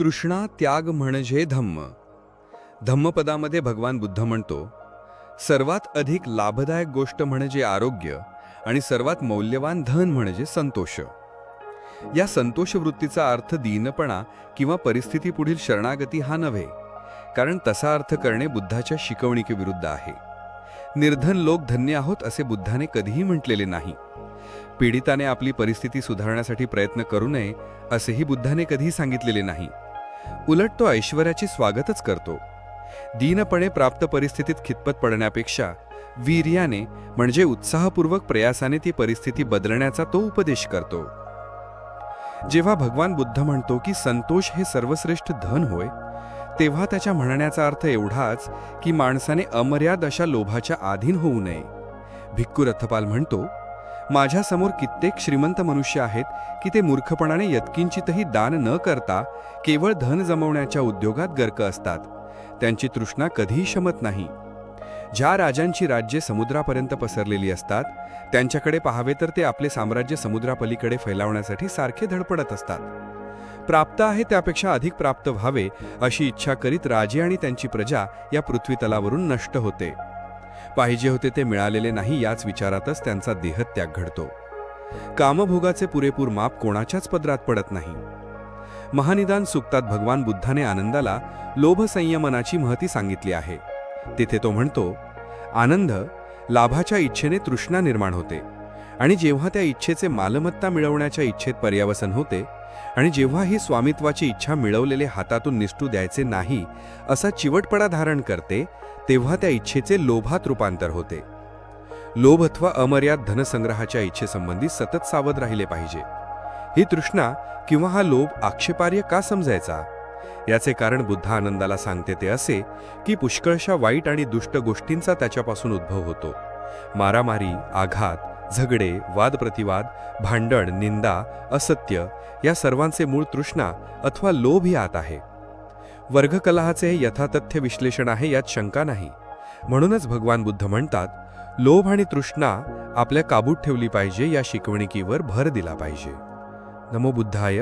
तृष्णा त्याग म्हणजे धम्म. धम्मपदामध्ये भगवान बुद्ध म्हणतो सर्वात अधिक लाभदायक गोष्ट म्हणजे आरोग्य आणि सर्वात मौल्यवान धन म्हणजे संतोष. या संतोष वृत्तीचा अर्थ दीनपणा किंवा परिस्थितीपुढील शरणागती हा नव्हे कारण तसा अर्थ करणे बुद्धाच्या शिकवणीकेविरुद्ध आहे. निर्धन लोक धन्य आहोत असे बुद्धाने कधीही म्हटलेले नाही. पीडिताने आपली परिस्थिती सुधारण्यासाठी प्रयत्न करू नये असेही बुद्धाने कधीही सांगितलेले नाही. उलट तो ऐश्वर्याचे स्वागतच करतो. दीनपणे प्राप्त परिस्थितीत खितपत पडण्यापेक्षा वीर्याने म्हणजे उत्साहपूर्वक प्रयासाने ती परिस्थिती बदलण्याचा तो उपदेश करतो. जेव्हा भगवान बुद्ध म्हणतो की संतोष हे सर्वश्रेष्ठ धन होय तेव्हा त्याच्या म्हणण्याचा अर्थ एवढाच की माणसाने अमर्याद अशा लोभाच्या अधीन होऊ नये. भिक्खू रथपाल म्हणतो माझ्यासमोर कित्येक श्रीमंत मनुष्य आहेत की ते मूर्खपणाने यत्किंचितही दान न करता केवळ धन जमवण्याच्या उद्योगात गर्क असतात. त्यांची तृष्णा कधीही शमत नाही. ज्या राजांची राज्ये समुद्रापर्यंत पसरलेली असतात त्यांच्याकडे पाहावे तर ते आपले साम्राज्य समुद्रापलीकडे फैलावण्यासाठी सारखे धडपडत असतात. प्राप्त आहे त्यापेक्षा अधिक प्राप्त व्हावे अशी इच्छा करीत राजे आणि त्यांची प्रजा या पृथ्वीतलावरून नष्ट होते. पाहिजे होते ते मिळालेले नाही याच विचारातच त्यांचा देहत्याग घडतो. कामभोगाचे पुरेपूर माप कोणाच्याच पदरात पडत नाही. महानिदान सुक्तात भगवान बुद्धाने आनंदाला लोभ संयमनाची महती सांगितली आहे. तिथे तो म्हणतो आनंद लाभाच्या इच्छेने तृष्णा निर्माण होते. आणि जेव्हा त्या इच्छेचे मालमत्ता मिळवण्याच्या इच्छेत पर्यावसन होते आणि जेव्हा ही स्वामित्वाची इच्छा मिळवलेले हातातून निष्ठू द्यायचे नाही असा चिवटपणा धारण करते तेव्हा त्या इच्छेचे लोभात रूपांतर होते. लोभ अथवा अमर्याद धनसंग्रहाच्या इच्छेसंबंधी सतत सावध राहिले पाहिजे. ही तृष्णा किंवा हा लोभ आक्षेपार्य का समजायचा? याचे कारण बुद्ध आनंदाला सांगते ते असे की पुष्कळशा वाईट आणि दुष्ट गोष्टींचा त्याच्यापासून उद्भव होतो. मारामारी आघात झगडे वादप्रतिवाद भांडण निंदा असत्य या सर्वांचे मूळ तृष्णा अथवा लोभ यात आहे. वर्गकलहाचे हे यथातथ्य विश्लेषण आहे यात शंका नाही. म्हणूनच भगवान बुद्ध म्हणतात लोभ आणि तृष्णा आपल्या काबूत ठेवली पाहिजे या शिकवणिकीवर भर दिला पाहिजे. नमो बुद्धाय.